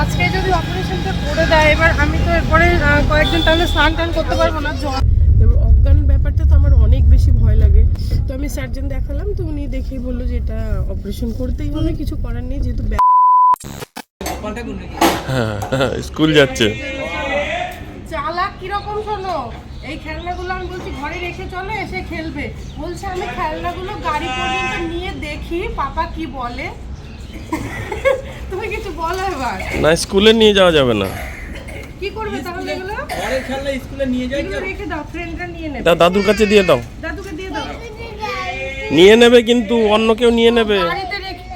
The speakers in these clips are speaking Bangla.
আজকে যদি অপারেশনটা করে দেয় এবার আমি তো এরপরে কয়েকদিন তাহলে স্নান টান করতে পারব না। এবার অজ্ঞান ব্যাপারটা তো আমার অনেক বেশি ভয় লাগে। তো আমি সার্জন দেখালাম তো উনি দেখেই বলল যে এটা অপারেশন করতেই হবে কিছু করার নেই যেহেতু হ্যাঁ স্কুল যাচ্ছে। চালাক কীরকম শোনো? এই খেলনাগুলো আমি বলছি ঘরে রেখে চলো এসে খেলবে। বলছে আমি খেলনাগুলো গাড়ি পর্যন্ত নিয়ে পাপা কি বলে। তুমি কিছু বলো এবার। না স্কুলে নিয়ে যাওয়া যাবে না। কি করবে তাহলে এগুলো? ঘরের খেলনা স্কুলে নিয়ে যাই। রেখে দাও ফ্রেন্ডরা নিয়ে নেবে। দাদুর কাছে দিয়ে দাও। দাদুকে দিয়ে দাও। নিয়ে নেবে কিন্তু অন্য কেউ নিয়ে নেবে। গাড়িতে রেখে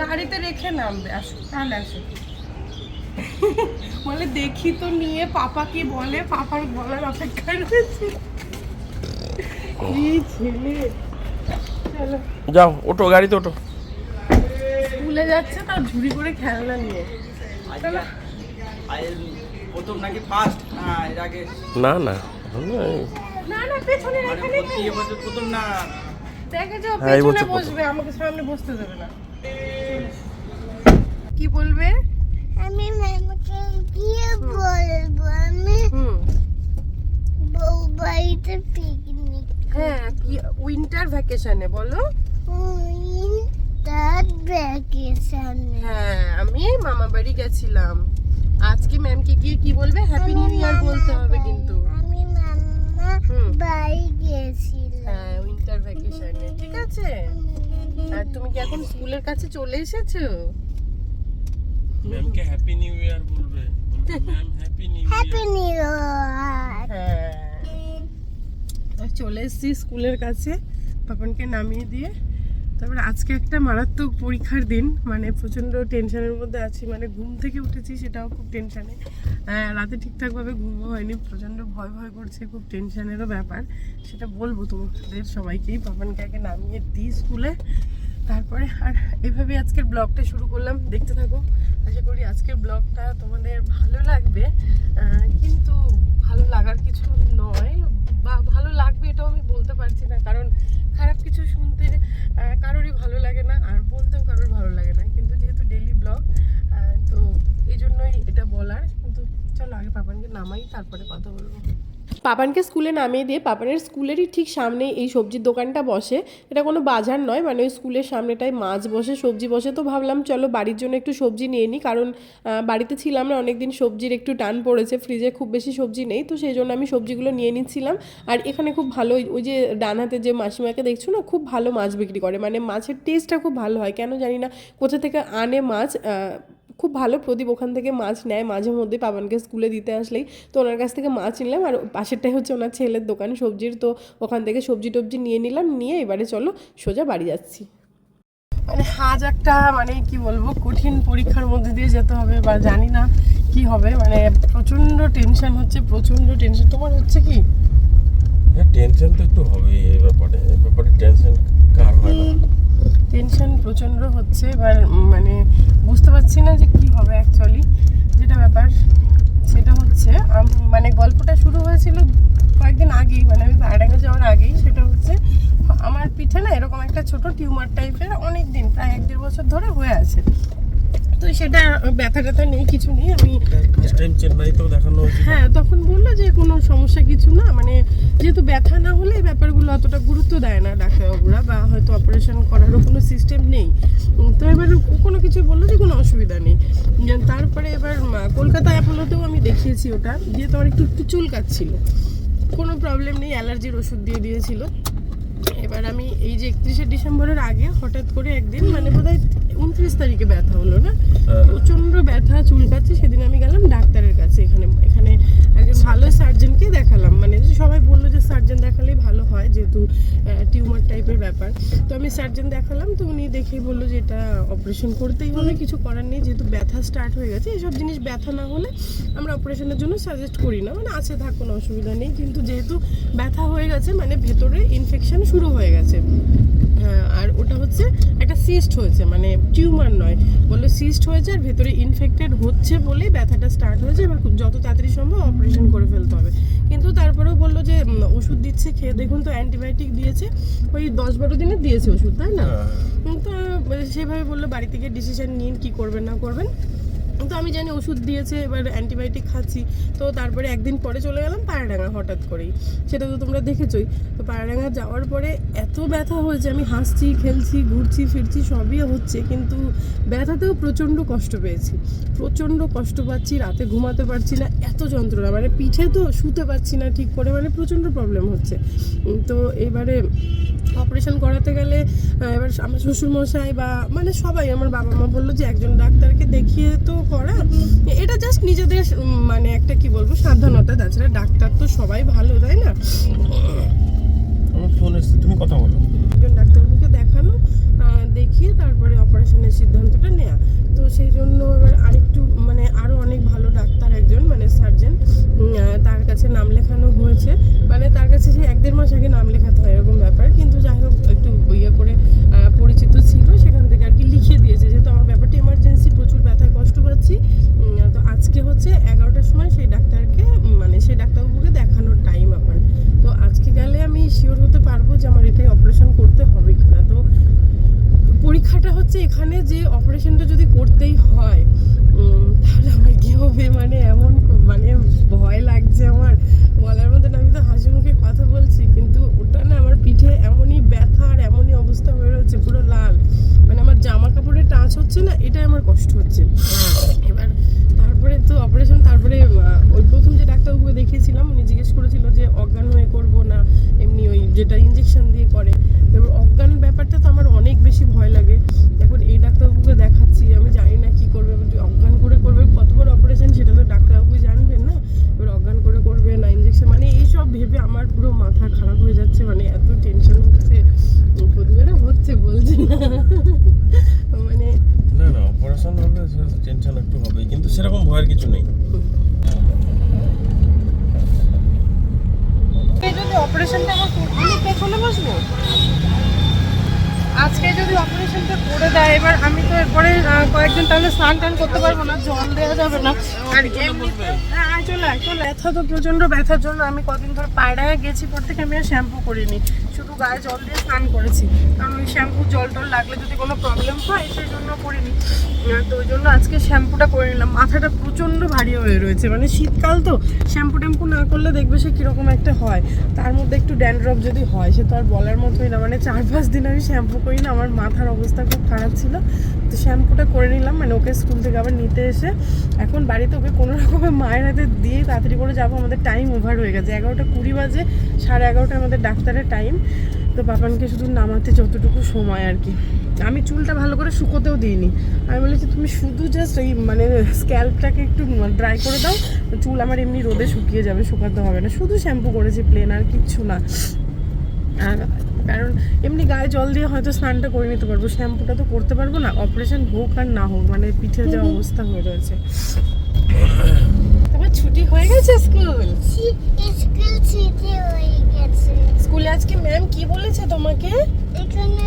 গাড়িতে রেখে নামবে। আসো তাহলে আসো। বলে দেখি তো নিয়ে পাপা কি বলে। পাপার বলার অপেক্ষায় রয়েছে। এই ছেলে। যাও ওটো গাড়িতে ওটো স্কুলে যাচ্ছে তার ঝুড়ি করে খেলনা নিয়ে। প্রথম নাকি ফার্স্ট না এর আগে। না না না না পেছনে মানে প্রথম না? দেখেছ হ্যাঁ, পেছনে বসবে আমাকে সামনে বসতে দেবে না। কি বলবে? আমি ম্যামকে গিয়ে বলব আমি হুম। বউ বাড়িতে হ্যাঁ কি উইন্টার ভ্যাকেশনে বলো? তার ভ্যাকেশনে হ্যাঁ আমি মামা বাড়ি গেছিলাম। আজকে ম্যামকে গিয়ে কি বলবে? হ্যাপি নিউ ইয়ার বলতে হবে কিন্তু। আমি মাম্মা হুম। বাড়ি গেছিলাম। হ্যাঁ উইন্টার ভ্যাকেশনে ঠিক আছে? আর তুমি কি এখন স্কুলের কাছে চলে এসেছ? ম্যামকে হ্যাপি নিউ ইয়ার বলবে। Ma'am happy new happy new year হ্যাঁ। চলে এসেছি স্কুলের কাছে পাপনকে নামিয়ে দিয়ে। তারপরে আজকে একটা মারাত্মক পরীক্ষার দিন মানে প্রচণ্ড টেনশনের মধ্যে আছি মানে ঘুম থেকে উঠেছি সেটাও খুব টেনশানে। রাতে ঠিকঠাকভাবে ঘুমও হয়নি, প্রচণ্ড ভয় ভয় করছে, খুব টেনশনেরও ব্যাপার। সেটা বলব তোমাদের সবাইকেই পাপনকে আগে নামিয়ে দিই স্কুলে। তারপরে আর এভাবে আজকের ব্লগটা শুরু করলাম। দেখতে থাকো, আশা করি আজকের ব্লগটা তোমাদের ভালো লাগবে। কিন্তু ভালো লাগার কিছু নয় বা ভালো লাগবে এটাও আমি বলতে পারছি না, কারণ খারাপ কিছু শুনতে কারোরই ভালো লাগে না, আর বলতেও কারোর ভালো লাগে না। আগে পাপানকে নামাই, তারপরে কথা বলব। পাপানকে স্কুলে নামিয়ে দিয়ে পাপানের স্কুলেরই ঠিক সামনে এই সবজির দোকানটা বসে। এটা কোনো বাজার নয় মানে ওই স্কুলের সামনেটায় মাছ বসে, সবজি বসে। তো ভাবলাম, চলো বাড়ির জন্য একটু সবজি নিয়ে নিই কারণ বাড়িতে ছিলাম না, অনেকদিন সবজির একটু টান পড়েছে ফ্রিজে খুব বেশি সবজি নেই। তো সেই জন্য আমি সবজিগুলো নিয়ে নিচ্ছিলাম। আর এখানে খুব ভালো, ওই- যে ডান হাতে যে মাসিমাকে দেখছ না, খুব ভালো মাছ বিক্রি করে। মানে মাছের টেস্টটা খুব ভালো হয়। কেন জানি না, কোথা থেকে আনে মাছ খুব ভালো প্রদীপ ওখান থেকে মাছ নেয় মাঝে মধ্যে পাবানকে স্কুলে দিতে আসলেই। তো ওনার কাছ থেকে মাছ নিলাম আর পাশেরটাই হচ্ছে ওনার ছেলের দোকান সবজির। তো ওখান থেকে সবজি টবজি নিয়ে নিলাম নিয়ে এবারে চলো সোজা বাড়ি যাচ্ছি। মানে আজ একটা মানে কি বলব কঠিন পরীক্ষার মধ্যে দিয়ে যেতে হবে বা জানি না কি হবে। মানে প্রচণ্ড টেনশন হচ্ছে প্রচণ্ড টেনশন তোমার হচ্ছে কি? টেনশন তো একটু হবেই এই ব্যাপারে। এই ব্যাপারে টেনশন কার হয় না? টেনশন প্রচণ্ড হচ্ছে এবার মানে বুঝতে পারছি না যে কি হবে অ্যাকচুয়ালি যেটা ব্যাপার সেটা হচ্ছে মানে গল্পটা শুরু হয়েছিল কয়েকদিন আগেই মানে আমি ভাড়াঙ্গা যাওয়ার আগেই সেটা হচ্ছে আমার পিঠে না এরকম একটা ছোট টিউমার টাইপের অনেক দিন প্রায় এক দেড় বছর ধরে হয়ে আছে। তো সেটা ব্যথা ট্যাথা নেই কিছু নেই আমি ফার্স্ট টাইম চেন্নাইতেও দেখানো হ্যাঁ তখন বলল যে কোনো সমস্যা কিছু না মানে যেহেতু ব্যথা না হলে এই ব্যাপারগুলো অতটা গুরুত্ব দেয় না ডাক্তারবাবুরা বা হয়তো অপারেশন করারও কোনো সিস্টেম নেই। তো এবার কোনো কিছু বলল যে কোনো অসুবিধা নেই। তারপরে এবার কলকাতা অ্যাপোলোতেও আমি দেখিয়েছি ওটা, দিয়ে তো আমার একটু একটু চুলকাচ্ছিল কোনো প্রবলেম নেই, অ্যালার্জির ওষুধ দিয়ে দিয়েছিল। এবার আমি এই যে একত্রিশে ডিসেম্বরের আগে হঠাৎ করে একদিন মানে বোধহয় উনত্রিশ তারিখে ব্যথা হলো না? হ্যাঁ। প্রচণ্ড ব্যথা চুলকাচ্ছে। সেদিন আমি গেলাম ডাক্তারের কাছে এখানে এখানে একজন ভালো সার্জনকে দেখালাম। মানে সবাই বলল যে সার্জন দেখালেই ভালো হয় যেহেতু টিউমার টাইপের ব্যাপার। তো আমি সার্জন দেখালাম তো উনি দেখেই বলল যে এটা অপারেশন করতেই হবে কিছু করার নেই যেহেতু ব্যথা স্টার্ট হয়ে গেছে। এইসব জিনিস ব্যথা না হলে আমরা অপারেশনের জন্য সাজেস্ট করি না। মানে আছে থাক কোনো অসুবিধা নেই। কিন্তু যেহেতু ব্যথা হয়ে গেছে মানে ভেতরে ইনফেকশন শুরু হয়ে গেছে। হ্যাঁ, আর ওটা হচ্ছে একটা সিস্ট হয়েছে মানে টিউমার নয়। বলল সিস্ট হয়েছে আর ভেতরে ইনফেক্টেড হচ্ছে বলে ব্যথাটা স্টার্ট হয়েছে এবার যত তাড়াতাড়ি সম্ভব অপারেশন করে ফেলতে হবে। কিন্তু তারপরেও বলল যে ওষুধ দিচ্ছে খেয়ে দেখুন তো অ্যান্টিবায়োটিক দিয়েছে। ওই দশ বারো দিনের দিয়েছে ওষুধ তাই না? হ্যাঁ। তো সেভাবে বলল বাড়ি থেকে ডিসিশন নিন কি করবেন না করবেন। তো আমি জানি ওষুধ দিয়েছে, এবার অ্যান্টিবায়োটিক খাচ্ছি। তো তারপরে একদিন পরে চলে গেলাম পায়রাডাঙ্গা হঠাৎ করেই। সেটা তো তোমরা দেখেছোই। তো পায়রাডাঙ্গা যাওয়ার পরে এত ব্যথা হয়েছে, আমি হাসছি, খেলছি, ঘুরছি, ফিরছি, সবই হচ্ছে, কিন্তু ব্যথাতেও প্রচণ্ড কষ্ট পেয়েছি। প্রচণ্ড কষ্ট পাচ্ছি, রাতে ঘুমাতে পারছি না, এত যন্ত্রণা মানে পিঠে তো শুতে পারছি না ঠিক করে মানে প্রচণ্ড প্রবলেম হচ্ছে। তো এবারে অপারেশন করাতে গেলে এবার আমার শ্বশুরমশাই বা মানে সবাই, আমার বাবা মা বলল যে একজন ডাক্তারকে দেখিয়ে তো করা। এটা জাস্ট নিজেদের মানে একটা কি বলব সাবধানতা তাছাড়া ডাক্তার তো সবাই ভালো তাই না? ফোন এসছে তুমি কথা বলো। একজন ডাক্তারবাবুকে দেখানো দেখিয়ে তারপরে অপারেশনের সিদ্ধান্তটা নেওয়া তো সেই জন্য এবার আরেকটু মানে আরও অনেক ভালো ডাক্তার একজন মানে সার্জেন তার কাছে নাম লেখানো হয়েছে। মানে তার কাছে সেই এক দেড় মাস আগে নাম লেখাতে হয় এরকম ব্যাপার কিন্তু যাই হোক একটু ইয়ে করে আহ, পরিচিত ছিল সেখান থেকে আর কি লিখিয়ে দিয়েছে যেহেতু আমার ব্যাপারটা ইমার্জেন্সি প্রচুর ব্যথায় কষ্ট পাচ্ছি উম, তো আজকে হচ্ছে এগারোটার সময় সেই ডাক্তারকে উম, মানে সেই ডাক্তারবাবুকে দেখানোর টাইম আমার তো আজকে গেলে আমি শিওর হতে পারব যে আমার এটাই অপারেশন করতে হবে কিনা তো পরীক্ষাটা হচ্ছে এখানে যে অপারেশনটা যদি করতেই হয় তাহলে আমার কি হবে? মানে এমন মানে ভয় লাগছে আমার। বলার মতন আমি তো হাসি মুখে কথা বলছি, কিন্তু ওটা না আমার পিঠে এমনই ব্যথা আর এমনই অবস্থা হয়ে রয়েছে, পুরো লাল। মানে আমার জামা কাপড়ে টাচ হচ্ছে না, এটাই আমার কষ্ট হচ্ছে। এবার তারপরে তো অপারেশন, তারপরে ওই প্রথম যে ডাক্তারবাবুকে দেখিয়েছিলাম, উনি জিজ্ঞেস করেছিল যে অজ্ঞান হয়ে করব না, এমনি ওই যেটা ইঞ্জেকশন দিয়ে করে। এবার অজ্ঞান ব্যাপারটা তো আমার অনেক বেশি ভয় লাগে এখন এই ডাক্তারবাবুকে দেখাচ্ছি আমি জানি না কি করবে এবার যে অজ্ঞান করে করবে কত বড় অপারেশন সেটা তো ডাক্তারবাবু জানবেন না এবার অজ্ঞান করে করবে না ইঞ্জেকশন মানে এইসব ভেবে আমার পুরো মাথা খারাপ হয়ে যাচ্ছে মানে এত টেনশন হচ্ছে প্রতিবারে হচ্ছে বলছি না মানে না না অপারেশন হবে টেনশন একটু হবেই কিন্তু সেরকম ভয়ের কিছু নেই এই যদি অপারেশনটা আমার আমি পেছনে বসবো। আজকে যদি অপারেশনটা করে দেয় এবার আমি তো এরপরে কয়েকদিন তাহলে স্নান টান করতে পারব না জল দেওয়া যাবে না। আর হ্যাঁ চলে চলে ব্যথা তো প্রচণ্ড ব্যথার জন্য আমি কদিন ধরে পায়রায় গেছি পর থেকে আমি আর শ্যাম্পু করিনি। শুধু গায়ে জল দিয়ে স্নান করেছি। কারণ ওই শ্যাম্পু জল টল লাগলে যদি কোনো প্রবলেম হয়, সেই জন্য করিনি। তো ওই জন্য আজকে শ্যাম্পুটা করে নিলাম। মাথাটা প্রচণ্ড ভারী হয়ে রয়েছে। মানে শীতকাল তো, শ্যাম্পু ট্যাম্পু না করলে দেখবে সে কীরকম একটা হয়। তার মধ্যে একটু ড্যান্ড্রফ যদি হয়, সে তো আর বলার মতোই না। মানে চার পাঁচ দিন আমি শ্যাম্পু করি না আমার মাথার অবস্থা খুব খারাপ ছিল। তো শ্যাম্পুটা করে নিলাম মানে ওকে স্কুল থেকে আবার নিতে এসে এখন বাড়িতে ওকে কোনো রকমের মায়ের হাতে দিয়ে তাড়াতাড়ি করে যাব। আমাদের টাইম ওভার হয়ে গেছে। এগারোটা কুড়ি বাজে, সাড়ে এগারোটা আমাদের ডাক্তারের টাইম তো পাপানকে শুধু নামাতে যতটুকু সময় আর কি। আমি চুলটা ভালো করে শুকোতেও দিইনি। আমি বলেছি তুমি শুধু জাস্ট এই মানে স্ক্যাল্পটাকে একটু ড্রাই করে দাও চুল আমার এমনি রোদে শুকিয়ে যাবে শুকাতে হবে না। শুধু শ্যাম্পু করেছি প্লেন আর কিচ্ছু না। আর কারণ এমনি গায়ে জল দিয়ে হয়তো স্নানটা করে নিতে পারব। শ্যাম্পুটা তো করতে পারব না অপারেশন হোক আর না হোক মানে পিঠে যা অবস্থা হয়ে রয়েছে। তোমার ছুটি হয়ে গেছে স্কুল? স্কুল ছুটি হয়ে গেছে। স্কুলে আজকে ম্যাম কি বলেছে তোমাকে? এখানে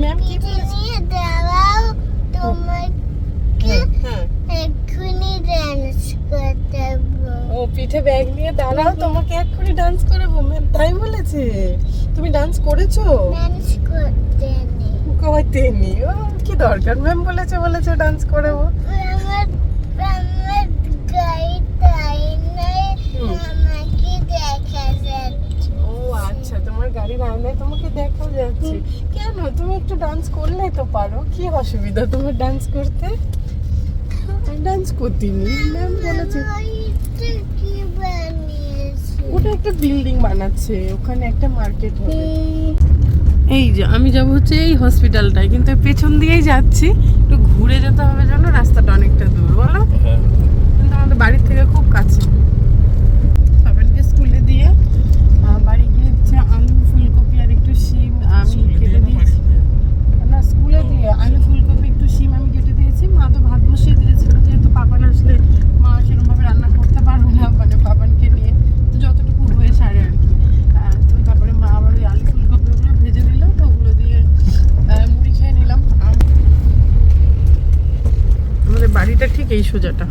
ম্যাম কি বলেছে? দাঁড়াও তোমাকে হ্যাঁ এক্ষুনি ডান্স করতে। ও পিঠে ব্যাগ নিয়ে দাঁড়াও তোমাকে এক্ষুনি ডান্স করাবো ম্যাম তাই বলেছে? তুমি ডান্স করেছ? ডান্স করতে করতে নি ও কি দরকার? ম্যাম বলেছে বলেছে ডান্স করাবো। আমার আমার গাড়িটাই নাই হুম। আমাকে দেখা যাচ্ছে ও আচ্ছা তোমার গাড়ির আয়নায় তোমাকে দেখা যাচ্ছে। কেন? তুমি একটু ডান্স করলেই তো পারো। কি অসুবিধা তোমার ডান্স করতে? ডান্স করতিনি। ম্যাম বলেছে। ওটা একটা বিল্ডিং বানাচ্ছে। ওখানে একটা মার্কেট হবে। এই যে আমি যাব হচ্ছে এই হসপিটালটায় কিন্তু পেছন দিয়েই যাচ্ছি। একটু ঘুরে যেতে হবে জন্য রাস্তাটা অনেকটা দূর বলো। হ্যাঁ। কিন্তু আমাদের বাড়ির থেকে খুব কাছে। আলু ফুলকপি একটু শিম আমি কেটে দিয়েছি। মা তো ভাত বসিয়ে দিয়েছিল যেহেতু পাপান আসলে মা সেরকমভাবে রান্না করতে পারবে না মানে পাপানকে নিয়ে। তো যতটুকু হয়ে সারে আর কি। তো তারপরে মা আবার ওই আলু ফুলকপিগুলো ভেজে দিল তো ওগুলো দিয়ে মুড়ি খেয়ে নিলাম। আমাদের বাড়িটা ঠিক এই সোজাটা।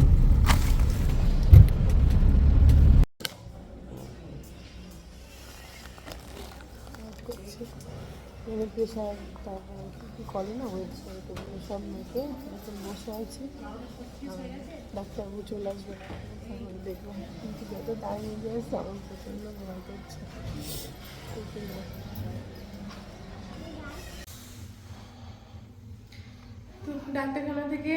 Thank you, করে না হয়েছে এগুলো সব মেপে এখন বসে আছি। ডাক্তারবাবু চলে আসবে। তখন দেখব। কিন্তু যত টাইম এগিয়ে আসছে আমার প্রচণ্ড ভয় করছে। তো ডাক্তারখানা থেকে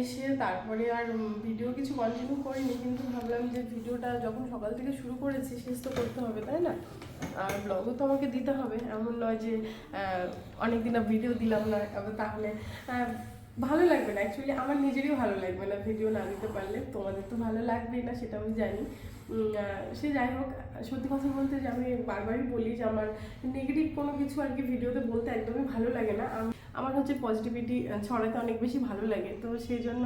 এসে তারপরে আর ভিডিও কিছু কন্টিনিউ করিনি, কিন্তু ভাবলাম যে ভিডিওটা যখন সকাল থেকে শুরু করেছি, শেষ তো করতে হবে, তাই না? আর ব্লগও তো আমাকে দিতে হবে। এমন নয় যে অনেকদিন ভিডিও দিলাম না তাহলে ভালো লাগবে না। অ্যাকচুয়ালি আমার নিজেরই ভালো লাগবে না ভিডিও না দিতে পারলে। তোমাদের তো ভালো লাগবেই না, সেটা আমি জানি। সে যাই হোক, সত্যি কথা বলতে যে আমি বারবারই বলি যে আমার নেগেটিভ কোনো কিছু আর কি ভিডিওতে বলতে একদমই ভালো লাগে না। আমার হচ্ছে পজিটিভিটি ছড়াতে অনেক বেশি ভালো লাগে। তো সেই জন্য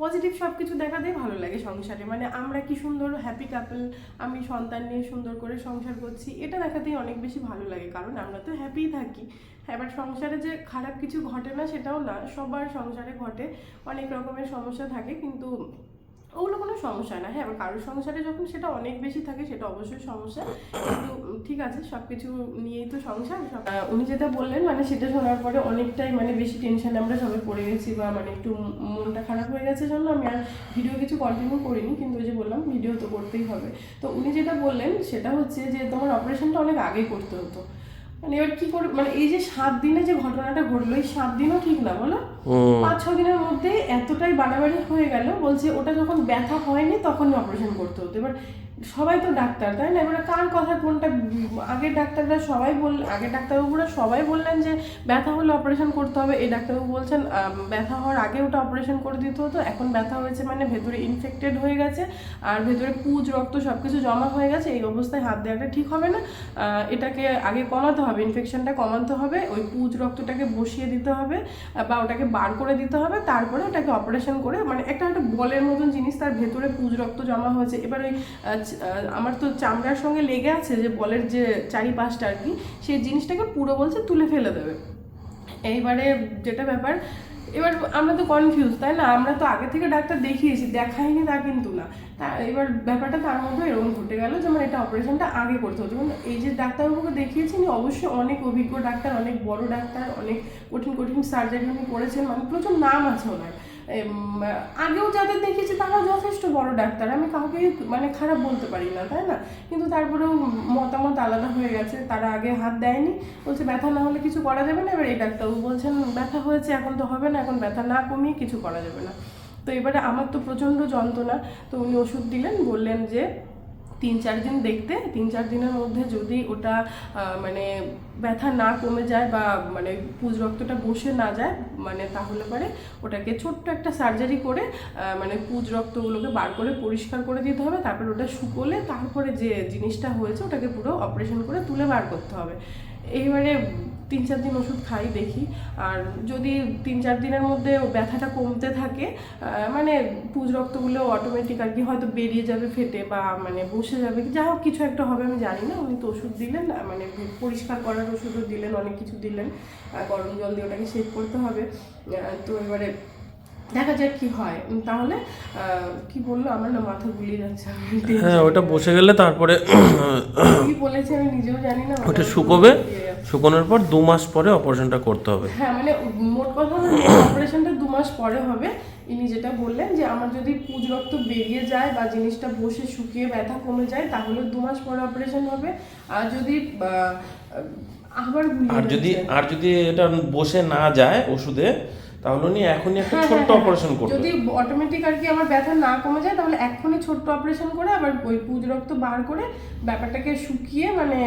পজিটিভ সব কিছু দেখাতেই ভালো লাগে সংসারে। মানে আমরা কি সুন্দর হ্যাপি কাপল আমি সন্তান নিয়ে সুন্দর করে সংসার করছি, এটা দেখাতেই অনেক বেশি ভালো লাগে। কারণ আমরা তো হ্যাপিই থাকি। হ্যাঁ এবার সংসারে যে খারাপ কিছু ঘটে না সেটাও না, সবার সংসারে ঘটে। অনেক রকমের সমস্যা থাকে, কিন্তু ওগুলো কোনো সমস্যা না। হ্যাঁ কারোর সংসারে যখন সেটা অনেক বেশি থাকে, সেটা অবশ্যই সমস্যা। কিন্তু ঠিক আছে সব কিছু নিয়েই তো সংসার। উনি যেটা বললেন মানে সেটা শোনার পরে অনেকটাই মানে বেশি টেনশনে আমরা সবাই পড়ে গেছি বা মানে একটু মনটা খারাপ হয়ে গেছে জন্য আমি আর ভিডিও কিছু কন্টিনিউ করিনি, কিন্তু ওই যে বললাম ভিডিও তো করতেই হবে। তো উনি যেটা বললেন, সেটা হচ্ছে যে তোমার অপারেশনটা অনেক আগেই করতে হতো। মানে এবার কি করে মানে এই যে সাত দিনে যে ঘটনাটা ঘটলো এই সাত দিনও ঠিক না বলো? পাঁচ ছ দিনের মধ্যে এতটাই বাড়াবাড়ি হয়ে গেল বলছে ওটা যখন ব্যথা হয়নি তখনই অপারেশন করতে হতো। এবার সবাই তো ডাক্তার, তাই না? এবার কার কথা, কোনটা আগের ডাক্তাররা সবাই বল, আগের ডাক্তারবাবুরা সবাই বললেন যে, ব্যথা হলে অপারেশন করতে হবে। এই ডাক্তারবাবু বলছেন ব্যথা হওয়ার আগে ওটা অপারেশন করে দিতে হতো। এখন ব্যথা হয়েছে মানে ভেতরে ইনফেক্টেড হয়ে গেছে, আর ভেতরে পুজ, রক্ত সব কিছু জমা হয়ে গেছে। এই অবস্থায় হাত দেওয়াটা ঠিক হবে না। এটাকে আগে কমাতে হবে ইনফেকশনটা কমাতে হবে, ওই পুজ রক্তটাকে বসিয়ে দিতে হবে, বা ওটাকে বার করে দিতে হবে, তারপরে ওটাকে অপারেশন করে মানে একটা একটা বলের মতন জিনিস, তার ভেতরে পুজ, রক্ত জমা হয়েছে। এবার ওই আমার তো চামড়ার সঙ্গে লেগে আছে যে বলের যে চারিপাশটা আর কি, সেই জিনিসটাকে পুরো বলছে তুলে ফেলে দেবে। এইবারে যেটা ব্যাপার, এবার আমরা তো কনফিউজ তাই না? আমরা তো আগে থেকে ডাক্তার দেখিয়েছি দেখাইনি তা কিন্তু না। তা এবার ব্যাপারটা তার মধ্যে এরকম ঘটে গেল যে এটা অপারেশনটা আগে করতে হতো। কিন্তু এই যে ডাক্তারবাবুকে দেখিয়েছি, উনি অবশ্যই অনেক অভিজ্ঞ ডাক্তার, অনেক বড় ডাক্তার, অনেক কঠিন কঠিন সার্জারি উনি করেছেন মানে প্রচুর নাম আছে ওনার। আগেও যাদের দেখেছি তারা যথেষ্ট বড় ডাক্তার। আমি কাউকে মানে খারাপ বলতে পারি না, তাই না? কিন্তু তারপরেও মতামত আলাদা হয়ে গেছে, তারা আগে হাত দেয়নি। বলছে, ব্যথা না হলে কিছু করা যাবে না? এবার এই ডাক্তারবাবু বলছেন, ব্যথা হয়েছে, এখন তো হবে না, এখন ব্যথা না কমিয়ে কিছু করা যাবে না। তো এবারে আমার তো প্রচণ্ড যন্ত্রণা। তো উনি ওষুধ দিলেন, বললেন যে তিন চার দিন দেখতে, তিন চার দিনের মধ্যে যদি ওটা মানে ব্যথা না কমে যায় বা মানে পুজ রক্তটা বসে না যায় মানে তাহলে পরে ওটাকে ছোট্ট একটা সার্জারি করে মানে পুজ রক্তগুলোকে বার করে পরিষ্কার করে দিতে হবে, তারপর ওটা শুকোলে তারপরে যে জিনিসটা হয়েছে ওটাকে পুরো অপারেশন করে তুলে বার করতে হবে। এইবারে তিন চার দিন ওষুধ খাই, দেখি। আর যদি তিন চার দিনের মধ্যে ব্যথাটা কমতে থাকে মানে পুজ রক্তগুলো অটোমেটিক আর কি হয়তো বেরিয়ে যাবে ফেটে বা মানে বসে যাবে। যা হোক, কিছু একটা হবে, আমি জানি না। উনি তো ওষুধ দিলেন মানে পরিষ্কার করার ওষুধও দিলেন, অনেক কিছু দিলেন। গরম জল দিয়ে ওটাকে শেক করতে হবে। তো এবারে দেখা যাক কি হয়। তাহলে কি বলল? আমার না মাথা গুলিয়ে যাচ্ছে হ্যাঁ ওটা বসে গেলে তারপরে কি বলেছে আমি নিজেও জানি না ওটা শুকোবে। শুকোনোর পর দু মাস পরে অপারেশনটা করতে হবে। হ্যাঁ মানে মোট কথা অপারেশনটা দু মাস পরে হবে। ইনি যেটা বললেন যে আমার যদি পুজ রক্ত বেরিয়ে যায় বা জিনিসটা বসে শুকিয়ে ব্যথা কমে যায় তাহলে দু মাস পরে অপারেশন হবে। আর যদি আবার আর যদি আর যদি এটা বসে না যায় ওষুধে তাহলে উনি এখনই একটা হ্যাঁ, ছোট্ট হ্যাঁ, অপারেশন হ্যাঁ। করবে যদি অটোমেটিক আর কি আমার ব্যথা না কমে যায় তাহলে এখনই ছোট্ট অপারেশন করে আবার ওই পুজ রক্ত বার করে ব্যাপারটাকে শুকিয়ে মানে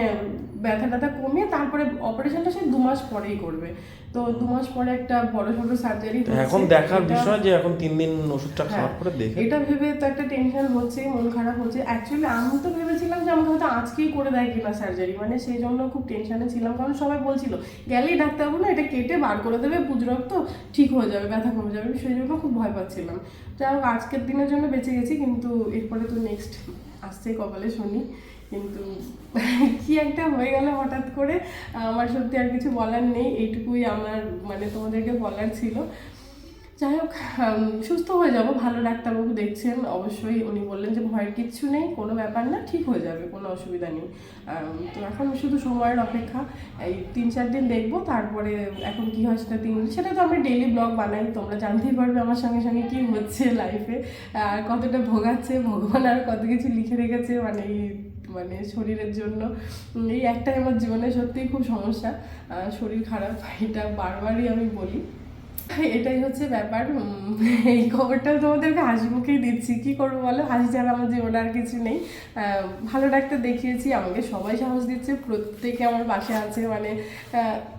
ব্যথা ট্যাথা কমিয়ে তারপরে অপারেশনটা সে দু মাস পরেই করবে তো দু মাস পরে একটা বড় ছোট সার্জারি এখন দেখার বিষয় যে এখন তিন দিন ওষুধটা হ্যাঁ। খাওয়ার পরে দেখে। এটা ভেবে তো একটা টেনশন হচ্ছে মন খারাপ হচ্ছে। অ্যাকচুয়ালি আমি তো ভেবেছিলাম যে আমাকে হয়তো আজকেই করে দেয় কিনা সার্জারি মানে সেই জন্য খুব টেনশনে ছিলাম কারণ সবাই বলছিল গেলেই ডাক্তারবাবু না এটা কেটে বার করে দেবে পুজ রক্ত ঠিক হয়ে যাবে ব্যথা কমে যাবে। সেই জন্য খুব ভয় পাচ্ছিলাম। যাই হোক আজকের দিনের জন্য বেঁচে গেছি কিন্তু এরপরে তো নেক্সট আসছে কপালে শুনি। কিন্তু কি একটা হয়ে গেল হঠাৎ করে, আমার সত্যি আর কিছু বলার নেই, এইটুকুই আমার মানে তোমাদেরকে বলার ছিল। যাই হোক সুস্থ হয়ে যাব, ভালো ডাক্তারবাবু দেখছেন, অবশ্যই উনি বললেন যে ভয়ের কিচ্ছু নেই, কোনো ব্যাপার না, ঠিক হয়ে যাবে, কোনো অসুবিধা নেই। তো এখন শুধু সময়ের অপেক্ষা, এই তিন চার দিন দেখব, তারপরে এখন কি হয় সেটা তিন, সেটা তো আমরা ডেইলি ব্লগ বানাই, তোমরা জানতেই পারবে আমার সঙ্গে সঙ্গে কী হচ্ছে লাইফে আর কতটা ভোগাচ্ছে, ভগবান আর কত কিছু লিখে রেখেছে মানে মানে শরীরের জন্য। এই একটাই আমার জীবনে সত্যিই খুব সমস্যা। শরীর খারাপ, এটা বারবারই আমি বলি। এটাই হচ্ছে ব্যাপার। এই খবরটা তোমাদেরকে হাসি মুখেই দিচ্ছি। কি করব বলো? হাসি ছাড়া আমার জীবনে আর কিছু নেই। ভালো ডাক্তার দেখিয়েছি, আমাকে সবাই সাহস দিচ্ছে, প্রত্যেকে আমার পাশে আছে মানে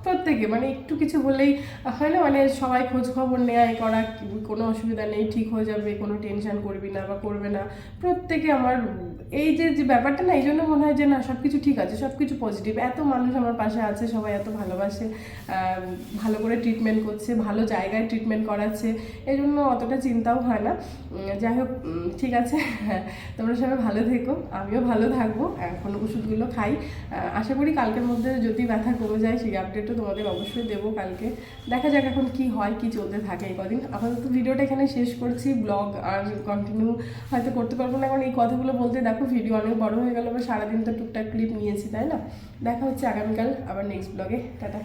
প্রত্যেকে। মানে একটু কিছু হলেই হয় না মানে সবাই খোঁজ খবর নেওয়া এ করা, কোনো অসুবিধা নেই, ঠিক হয়ে যাবে, কোনো টেনশন করবি না বা করবে না। প্রত্যেকে আমার, এই যে যে ব্যাপারটা না, এই জন্য মনে হয় যে না সব কিছু ঠিক আছে সব কিছু পজিটিভ এত মানুষ আমার পাশে আছে, সবাই এত ভালোবাসে ভালো করে ট্রিটমেন্ট করছে, ভালো জায়গায় ট্রিটমেন্ট করাচ্ছে, এই জন্য অতটা চিন্তাও হয় না। যাই হোক ঠিক আছে। তোমরা সবাই ভালো থেকো, আমিও ভালো থাকব, এখন ওষুধগুলো খাই। আশা করি কালকের মধ্যে যদি ব্যথা কমে যায়, সেই আপডেটও তোমাদের অবশ্যই দেবো কালকে। দেখা যাক এখন কি হয়, কি চলতে থাকে এই কদিন। আপাতত ভিডিওটা এখানে শেষ করছি ব্লগ আর কন্টিনিউ হয়তো করতে পারব না, কারণ এই কথাগুলো বলতে দেখো ভিডিও অনেক বড় হয়ে গেল বা সারাদিন তো টুকটাক ক্লিপ নিয়েছি, তাই না? দেখা হচ্ছে আগামীকাল আবার নেক্সট ব্লগে টাটা।